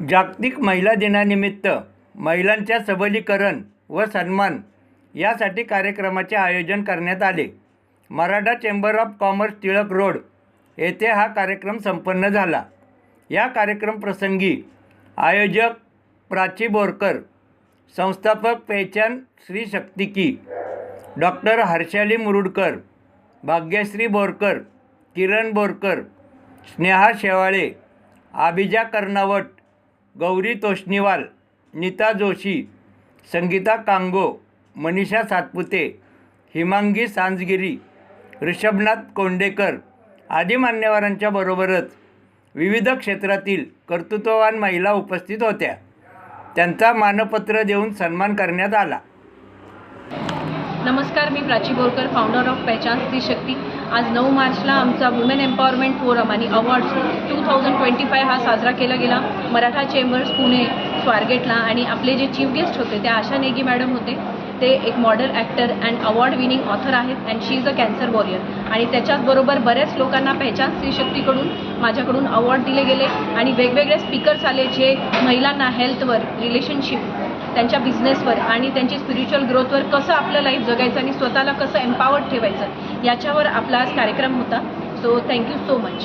जागतिक महिला दिनानिमित्त महिलांच्या सबलीकरण व सन्मान यासाठी कार्यक्रमाचे आयोजन करण्यात आले. Maratha chamber of commerce Tilak road येथे हा कार्यक्रम संपन्न झाला. या कार्यक्रम प्रसंगी आयोजक प्राची बोरकर संस्थापक पेचन श्री शक्तिकी डॉक्टर हर्षाली मुरुडकर भाग्यश्री बोरकर किरण बोरकर स्नेहा शेवाळे आबिजा कर्नावट गौरी तोष्णीवाल नीता जोशी संगीता कांगो मनीषा सातपुते हिमांगी सांजगिरी ऋषभनाथ कोंडेकर आदी मान्यवरांच्या बरोबरच विविध क्षेत्रातील कर्तृत्ववान महिला उपस्थित होत्या. त्यांचा मानपत्र देऊन सन्मान करण्यात आला. नमस्कार मी प्राची बोरकर फाउंडर ऑफ पहचान स्त्री शक्ती. आज नऊ मार्चला आमचा वुमेन एम्पॉवरमेंट फोरम आणि awards two thousand twenty five हा साजरा केला गेला. मराठा चेंबर्स पुणे स्वारगेटला आणि आपले जे चीफ गेस्ट होते ते आशा नेगी मॅडम होते. ते एक model actor and award winning author आहेत and she is a cancer warrior आणि त्याच्याचबरोबर बऱ्याच लोकांना पहचान स्त्री शक्तीकडून माझ्याकडून अवॉर्ड दिले गेले. आणि वेगवेगळे स्पीकर्स आले जे महिलांना हेल्थवर रिलेशनशिप त्यांच्या बिझनेसवर आणि त्यांची स्पिरिच्युअल ग्रोथवर कसं आपलं लाईफ जगायचं आणि स्वतःला कसं एम्पावर्ड ठेवायचं याच्यावर आपला आज कार्यक्रम होता. So thank you so much